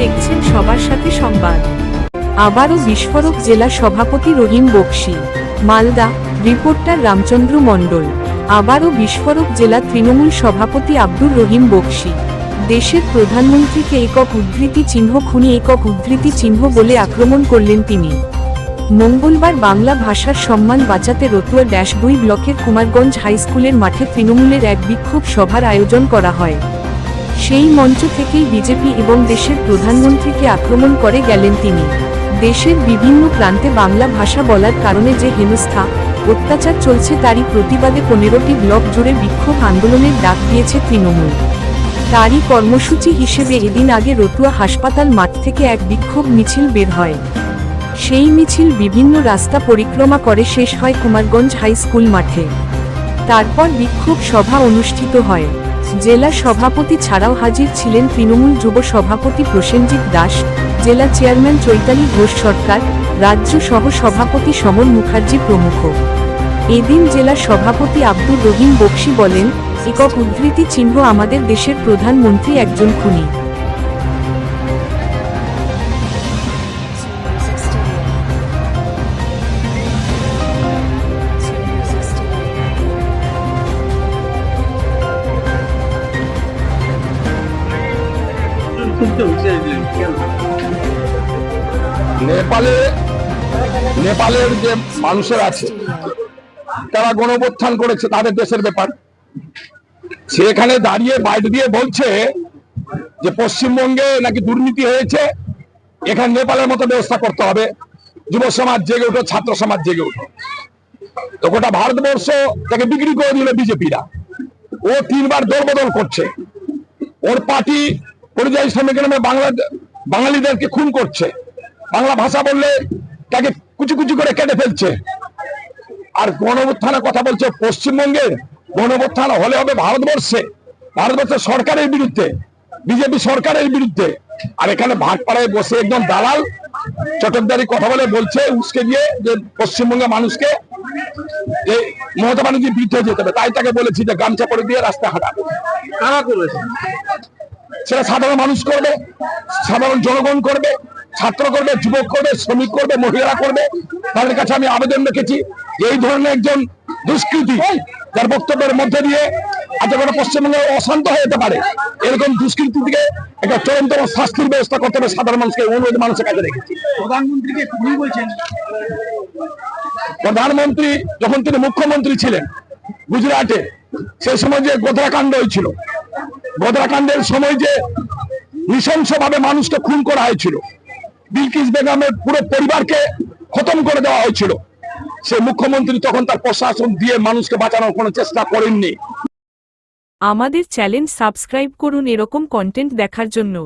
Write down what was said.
থেকে সংবাদ। আবারও বিস্ফোরক জেলা সভাপতি রহিম বক্সি। মালদা, রিপোর্টার রামচন্দ্র মণ্ডল। আবারও বিস্ফোরক জেলা তৃণমূল সভাপতি আব্দুর রহিম বক্সি। দেশের প্রধানমন্ত্রীকে একক উদ্ধৃতি চিহ্ন খুনি একক উদ্ধৃতি চিহ্ন বলে আক্রমণ করলেন তিনি। মঙ্গলবার বাংলা ভাষার সম্মান বাঁচাতে রতুয়া ড্যাশ দুই ব্লকের কুমারগঞ্জ হাইস্কুলের মাঠে তৃণমূলের এক বিক্ষোভ সভার আয়োজন করা হয়। সেই মঞ্চ থেকেই বিজেপি এবং দেশের প্রধানমন্ত্রীকে আক্রমণ করে গেলেন তিনি। দেশের বিভিন্ন প্রান্তে বাংলা ভাষা বলার কারণে যে হেনস্থা, অত্যাচার চলছে তারই প্রতিবাদে পনেরোটি ব্লক জুড়ে বিক্ষোভ আন্দোলনের ডাক দিয়েছে তৃণমূল। তারই কর্মসূচি হিসেবে এদিন আগে রতুয়া হাসপাতাল মাঠ থেকে এক বিক্ষোভ মিছিল বের হয়। সেই মিছিল বিভিন্ন রাস্তা পরিক্রমা করে শেষ হয় কুমারগঞ্জ হাই স্কুল মাঠে। তারপর বিক্ষোভ সভা অনুষ্ঠিত হয়। জেলা সভাপতি ছাড়াও হাজির ছিলেন তৃণমূল যুব সভাপতি প্রসেনজিৎ দাস, জেলা চেয়ারম্যান চৈতালি ঘোষ সরকার, রাজ্য সহ সভাপতি সমর মুখার্জি প্রমুখ। এদিন জেলা সভাপতি আব্দুর রহিম বক্সি বলেন, একক উদ্ধৃতি চিহ্ন আমাদের দেশের প্রধানমন্ত্রী একজন খুনি। নেপালে, নেপালের যে মানুষের আছে, তারা গণপ্রত্থান করেছে, তাদের দেশের ব্যাপার। সেখানে দাঁড়িয়ে বাইরে দিয়ে বলছে যে পশ্চিমবঙ্গে নাকি দুর্নীতি হয়েছে, এখানে নেপালের মতো ব্যবস্থা করতে হবে। যুব সমাজ জেগে উঠো ছাত্র সমাজ জেগে উঠো তো গোটা ভারতবর্ষ তাকে বিক্রি করে দিল বিজেপিরা। ও তিনবার দলবদল করছে। ওর পার্টি পরিযায়ী শ্রমিক নামে বাংলা বাঙালিদেরকে খুন করছে। বাংলা ভাষা বললে তাকে কুচি কুচি করে কেটে ফেলছে। আর গণউত্থানের কথা বলছে পশ্চিমবঙ্গের গণউত্থান হলে হবে ভারতবর্ষে। ভারতবর্ষের সরকারের বিরুদ্ধে, বিজেপি সরকারের বিরুদ্ধে। আর এখানে ভাটপাড়ায় বসে একদম দালাল চটকদারি কথা বলে বলছে উসকে দিয়ে যে পশ্চিমবঙ্গের মানুষকে যে মমতা ব্যানার্জির বিরুদ্ধে যেতে হবে। তাই তাকে বলেছি যে গামছা পরে দিয়ে রাস্তায় হাঁটাবো কারা করেছে? সেটা সাধারণ মানুষ করবে সাধারণ জনগণ করবে ছাত্র করবে যুবক করবে শ্রমিক করবে মহিলারা করবে। তাদের কাছে আমি আবেদন রেখেছি এই ধরনের একজন দুষ্কৃতি যার বক্তব্যের মধ্যে দিয়ে আজ কোনো পশ্চিমবঙ্গে অশান্ত হয়ে যেতে পারে এরকম দুষ্কৃতি থেকে একটা চূড়ান্ত শাস্তির ব্যবস্থা করতে হবে সাধারণ মানুষকে অনুরোধ মানুষের কাছে রেখেছি। প্রধানমন্ত্রীকে খুবই বলছেন। প্রধানমন্ত্রী যখন তিনি মুখ্যমন্ত্রী ছিলেন গুজরাটে সেই সময় যে গোধরাকাণ্ড হয়েছিল গোধরাকাণ্ডের সময় যে নৃশংসভাবে মানুষকে খুন করা হয়েছিল, বিলকিস বেগমের পুরো পরিবারকে খতম করে দেওয়া হয়েছিল, সে মুখ্যমন্ত্রী তখন তার প্রশাসন দিয়ে মানুষকে বাঁচানোর কোনো চেষ্টা করেননি। আমাদের চ্যানেল সাবস্ক্রাইব করুন এরকম কন্টেন্ট দেখার জন্য।